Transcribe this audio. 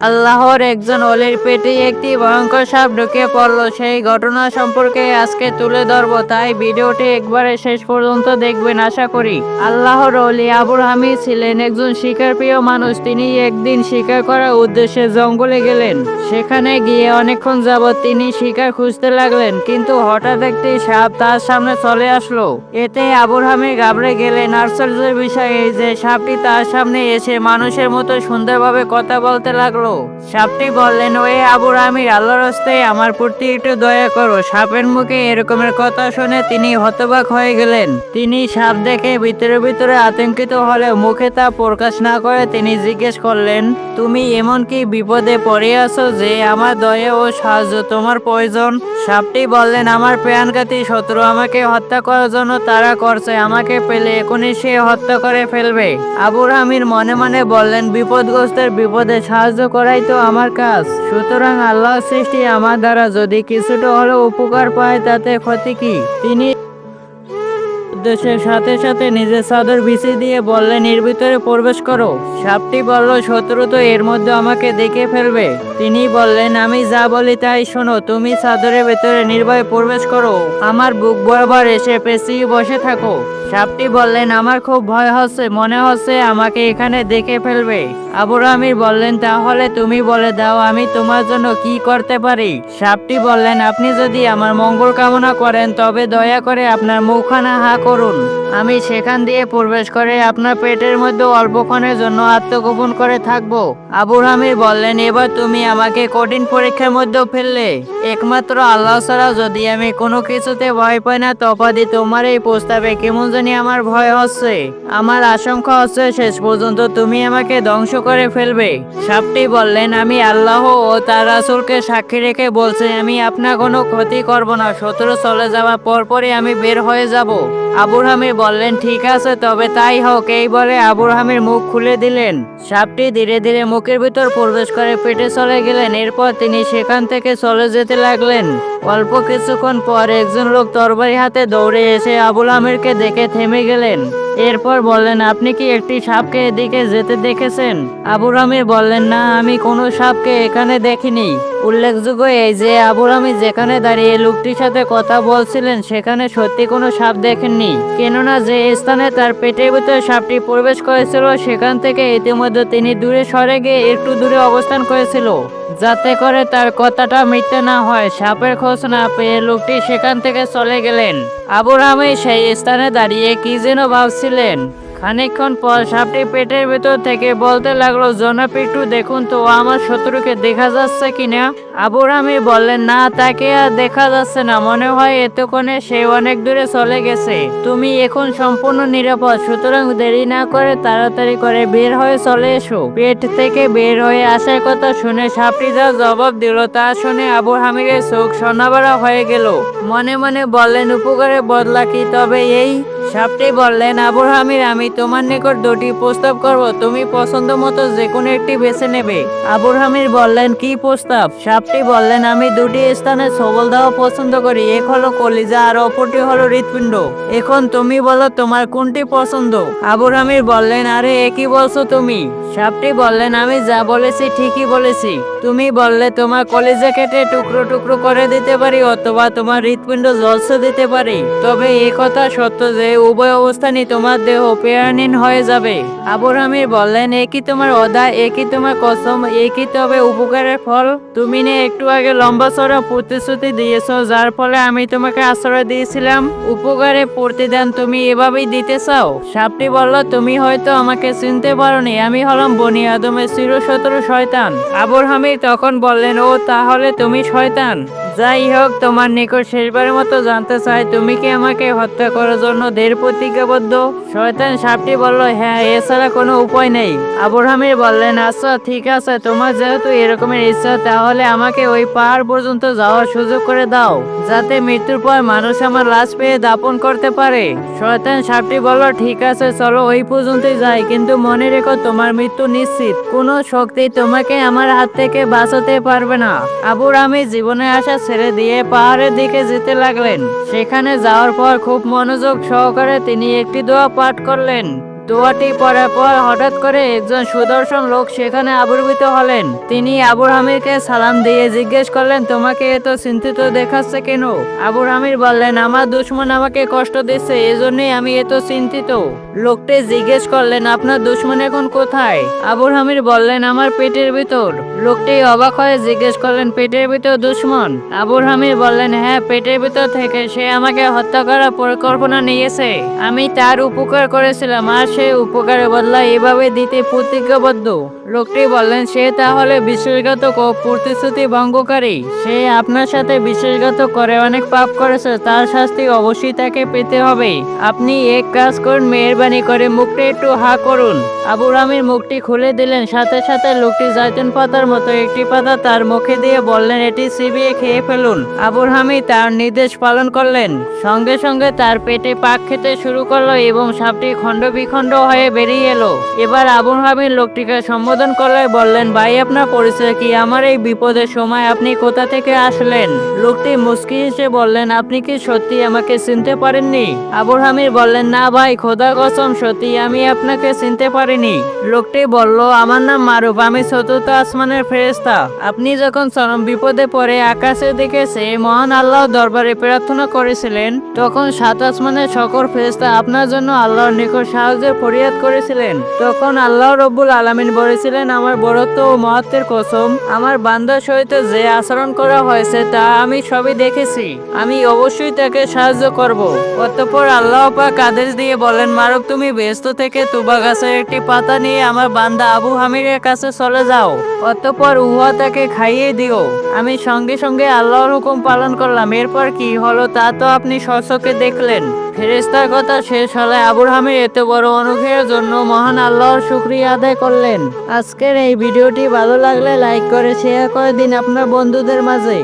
আল্লাহর একজন অলির পেটে একটি ভয়ঙ্কর সাপ ঢুকে পড়ল। সেই ঘটনা সম্পর্কে আজকে তুলে ধরব, তাই ভিডিওটি একবারে শেষ পর্যন্ত দেখবেন, আশা করি। আল্লাহর অলি আবুর হামিদ ছিলেন একজন শিকারপ্রিয় মানুষ। তিনি একদিন শিকার করার উদ্দেশ্যে জঙ্গলে গেলেন। সেখানে গিয়ে অনেকক্ষণ যাবৎ তিনি শিকার খুঁজতে লাগলেন, কিন্তু হঠাৎ একটি সাপ তার সামনে চলে আসলো। এতে আবুর হামিদ ঘাবড়ে গেলেন। আশ্চর্যের বিষয় এই যে, সাপটি তার সামনে এসে মানুষের মতো সুন্দরভাবে কথা বলতে লাগল। সাপটি বললেন ওই আবুর আমির, আল্লাহর হস্তে আমার প্রতি একটু দয়া করো। সাপের মুখে এরকমের কথা শুনে তিনি হতবাক হয়ে গেলেন। তিনি সাপ দেখে ভিতরে ভিতরে আতঙ্কিত হলেও মুখে তা প্রকাশ না করে তিনি জিজ্ঞেস করলেন, তুমি এমন কি বিপদে পড়ে আছো যে আমার দয়া ও সাহায্য তোমার প্রয়োজন? সাপটি বললেন, আমার প্রাণঘাতী শত্রু আমাকে হত্যা করার জন্য তারা করছে। আমাকে পেলে এখনই সে হত্যা করে ফেলবে। আবুর আমির মনে মনে বললেন, বিপদগ্রস্তের বিপদে সাহায্য করাই তো আমার কাজ। সুতরাং আল্লাহর সৃষ্টি আমার দ্বারা যদি কিছুটা হলেও উপকার পায়, তাতে ক্ষতি কি? তিনি উদ্দেশ্যের সাথে সাথে নিজের চাদর বিছিয়ে দিয়ে বললেন, এর ভিতরে প্রবেশ করো। সাপটি বলল, শত্রু তো এর মধ্যে আমাকে দেখে ফেলবে। তিনি বললেন, আমি যা বলি তাই শোনো, তুমি চাদরের ভেতরে নির্ভয়ে প্রবেশ করো। আমার বুক বরাবর এসে পেঁচিয়ে বসে থাকো। সাপটি বললেন, আমার খুব ভয় হচ্ছে, মনে হচ্ছে আমাকে এখানে দেখে ফেলবে। আবুর আমির বললেন, তাহলে তুমি বলে দাও, আমি তোমার জন্য কি করতে পারি? সাপটি বললেন, আপনি যদি আমার মঙ্গল কামনা করেন, তবে দয়া করে আপনার মুখখানা হা করুন। আমি সেখান দিয়ে প্রবেশ করে আপনার পেটের মধ্যে অল্পক্ষণের জন্য আত্মগোপন করে থাকব। আবুর আমির বললেন, এবার তুমি আমাকে কঠিন পরীক্ষার মধ্যে ফেললে। একমাত্র আল্লাহ ছাড়া যদি আমি কোনো কিছুতে ভয় পাই না, তপাদি তোমার এই প্রস্তাবে কেমন জানি আমার ভয় হচ্ছে। আমার আশঙ্কা হচ্ছে শেষ পর্যন্ত তুমি আমাকে ধ্বংস করে ফেলবে। সাপটি বললেন, আমি আল্লাহ ও তার রাসূলকে সাক্ষী রেখে বলছি, আমি আপনার কোনো ক্ষতি করব না। শত্রু চলে যাওয়ার পরপরই আমি বের হয়ে যাব। আবুর হামির বললেন, ঠিক আছে, তবে তাই হোক। এই বলে আবুর হামির মুখ খুলে দিলেন। সাপটি ধীরে ধীরে মুখের ভিতর প্রবেশ করে পেটে চলে গেলেন। এরপর তিনি সেখান থেকে চলে যেতে লাগলেন। অল্প কিছুক্ষণ পর একজন লোক তরবারি হাতে দৌড়ে এসে আবুল আমিরকে দেখে থেমে গেলেন। এরপর বললেন, আপনি কি একটি সাপকে এদিকে যেতে দেখেছেন? আবুর আমির বললেন, না, আমি কোনো সাপকে এখানে দেখিনি। উল্লেখযোগ্য এই যে আবুর আমির যেখানে দাঁড়িয়ে লোকটির সাথে কথা বলছিলেন, সেখানে সত্যি কোনো সাপ দেখেননি। কেননা, যে স্থানে তার পেটের ভিতরে সাপটি প্রবেশ করেছিল, সেখান থেকে ইতিমধ্যে তিনি দূরে সরে গিয়ে একটু দূরে অবস্থান করেছিল। যাতে করে তার কথাটা মিথ্যে না হয়। সাপের খোঁজ না পেয়ে লোকটি সেখান থেকে চলে গেলেন। আবুরামে সেই স্থানে দাঁড়িয়ে কি যেন ভাবছিলেন। খানিকক্ষণ পর সাপটি পেটের ভেতর থেকে বলতে লাগল জনাব একটু দেখুন তো আমার শত্রুকে দেখা যাচ্ছে কিনা? আবুর আমি বললেন, না, তাকে আর দেখা যাচ্ছে না। মনে হয় এতক্ষণে সে অনেক দূরে চলে গেছে। তুমি এখন সম্পূর্ণ নিরাপদ। সুতরাং দেরি না করে তাড়াতাড়ি করে বের হয়ে চলে এসো। পেট থেকে বের হয়ে আসার কথা শুনে সাপটি যা জবাব দিল তা শুনে আবু হামিদের চোখ সোনাবাড়া হয়ে গেল। মনে মনে বললেন উপকারে বদলা কি? তবে এই সাপটি বললেন, আবুর হামির আমি তোমার নিকট দুটি প্রস্তাব করব। তুমি পছন্দ মতো যে কোনো একটি বেছে নেবে। আবুর হামির বললেন, কি প্রস্তাব? সাপটি বললেন, আমি দুটি স্থানে সবল দেওয়া পছন্দ করি। এক হলো কলিজা আর অপরটি হলো হৃৎপিণ্ড। এখন তুমি বলো, তোমার কোনটি পছন্দ? আবুর হামির বললেন, আরে, একই বলছো তুমি। সাপটি বললেন, আমি যা বলেছি ঠিকই বলেছি। তুমি বললে, তোমার কলিজা কেটে টুকরো টুকরো করে দিতে পারি অথবা তোমার হৃৎপিণ্ড জলস দিতে পারি। তবে এই কথা সত্য যে উভয় অবস্থানই তোমার দেহ পেয়ারনীন হয়ে যাবে। আবুর আমির বললেন একই তোমার অদা একই তোমার কসম? একই তবে উপকারের ফল? তুমি নে একটু আগে লম্বা চড়া প্রতিশ্রুতি দিয়েছ, যার ফলে আমি তোমাকে আশ্রয় দিয়েছিলাম। উপকারে প্রতিদান তুমি এভাবেই দিতে চাও? সাপটি বলল, তুমি হয়তো আমাকে চিনতে পারোনি। আমি হলাম বনি আদমের চিরশত্রু শয়তান। আবুর হামিদ তখন বললেন, ও, তাহলে তুমি শয়তান? যাই হোক তোমার নিকট শেষবারের মতো জানতে চাই, তুমি কি আমাকে হত্যা করার জন্য দের প্রতিজ্ঞাবদ্ধ? শয়তান সাপটি বলল হ্যাঁ এছাড়া কোনো উপায় নেই। আবুর বললেন আচ্ছা ঠিক আছে, তোমার যেহেতু এরকমের ইচ্ছা, তাহলে আমাকে ওই পাহাড় পর্যন্ত যাওয়ার সুযোগ করে দাও, যাতে মৃত্যুর পর মানুষ আমার লাশ পেয়ে দাপন করতে পারে। শয়তান সাপটি বলল, ঠিক আছে, চলো ওই পর্যন্তই যাই, কিন্তু মনে রেখো, তোমার মৃত্যু নিশ্চিত। কোনো শক্তি তোমাকে আমার হাত থেকে বাঁচাতে পারবে না। আবুর আমি জীবনে আসা ছেড়ে দিয়ে পাহাড়ের দিকে যেতে লাগলেন। সেখানে যাওয়ার পর খুব মনোযোগ সহকারে তিনি একটি দোয়া পাঠ করলেন। দোয়াটি পড়ার পর হঠাৎ করে একজন সুদর্শন লোক সেখানে আবির্ভূত হলেন। তিনি আবুর হামিরকে সালাম দিয়ে জিজ্ঞেস করলেন, তোমাকে এত চিন্তিত দেখাচ্ছে কেন? আবুর হামির বললেন, আমার দুশ্মন আমাকে কষ্ট দিচ্ছে, এজন্যই আমি এত চিন্তিত। লোকটি জিজ্ঞেস করলেন, আপনার দুশ্মন এখন কোথায়? আবুর হামির বললেন, আমার পেটের ভিতর। লোকটি অবাক হয়ে জিজ্ঞেস করলেন, পেটের ভিতর দুশ্মন? আবুর হামির বললেন হ্যাঁ পেটের ভিতর থেকে সে আমাকে হত্যা করার পরিকল্পনা নিয়েছে। আমি তার উপকার করেছিলাম, আর সেই উপকারের বদলা এভাবে দিতে প্রতিজ্ঞাবদ্ধ। লোকটি বললেন, সে তাহলে বিশ্বাসঘাতক প্রতিশ্রুতি ভঙ্গকারী। সে আপনার সাথে বিশ্বাসঘাত করে অনেক পাপ করেছে, তার শাস্তি অবশ্যই তাকে পেতে হবে। আপনি এক কাজ করুন, মেহরবানি করে মুখটি একটু হা করুন। আবুর আমির মুখটি খুলে দিলেন, সাথে সাথে লোকটি জাইতুন পাতার মতো একটি পাতা তার মুখে দিয়ে বললেন, এটি চিবিয়ে খেয়ে ফেলুন। আবুর হামিদ তার নির্দেশ পালন করলেন। সঙ্গে সঙ্গে তার পেটে পাক খেতে শুরু করল এবং সাপটি খণ্ড বিখণ্ড হয়ে বেরিয়ে এলো। এবার আবুর হামিদ লোকটিকে সম্বোধন করলে বললেন, ভাই, আপনার পরিচয় কি? আমার এই বিপদের সময় আপনি কোথা থেকে আসলেন? লোকটি মুস্কি হেসে বললেন, আপনি কি সত্যি আমাকে চিনতে পারেননি? আবুর হামিদ বললেন, না ভাই খোদা কসম, সত্যি আমি আপনাকে চিনতে পারিনি। লোকটি বলল, আমার নাম মারুফ, আমি চতুর্থ আসমানের ফেরেস্তা আপনি যখন চরম বিপদে পড়ে আকাশের দিকে সে মহান আল্লাহ দরবারে প্রার্থনা করেছিলেন, তখন সাত আসমানের সকল ফেরেস্তা আপনার জন্য আল্লাহর নিকট সাহায্যের ফরিয়াদ করেছিলেন। তখন আল্লাহ রব্বুল আলামিন বলেছিলেন, আমার বড়ত্ব ও মহত্বের কসম। আমার বান্দার সহিত যে আচরণ করা হয়েছে, তা আমি সবই দেখেছি। আমি অবশ্যই তাকে সাহায্য করব। অতঃপর আল্লাহ পাক আদেশ দিয়ে বলেন মারুফ তুমি ব্যস্ত থেকে তুবা গাছের একটি পাতা নিয়ে আমার বান্দা আবু হামিরের কাছে চলে যাও। অতঃপর উহা তাকে খাইয়ে দিও। আমি সঙ্গে সঙ্গে আল্লাহর হুকুম পালন করলাম। এরপর কি হলো তা তো আপনি স্বচকে দেখলেন। ফেরেস্তার কথা শেষ হলে আবুর হামি এত বড় অনুগ্রহের জন্য মহান আল্লাহর শুক্রিয়া আদায় করলেন। আজকের এই ভিডিওটি ভালো লাগলে লাইক করে শেয়ার করে দিন আপনার বন্ধুদের মাঝে।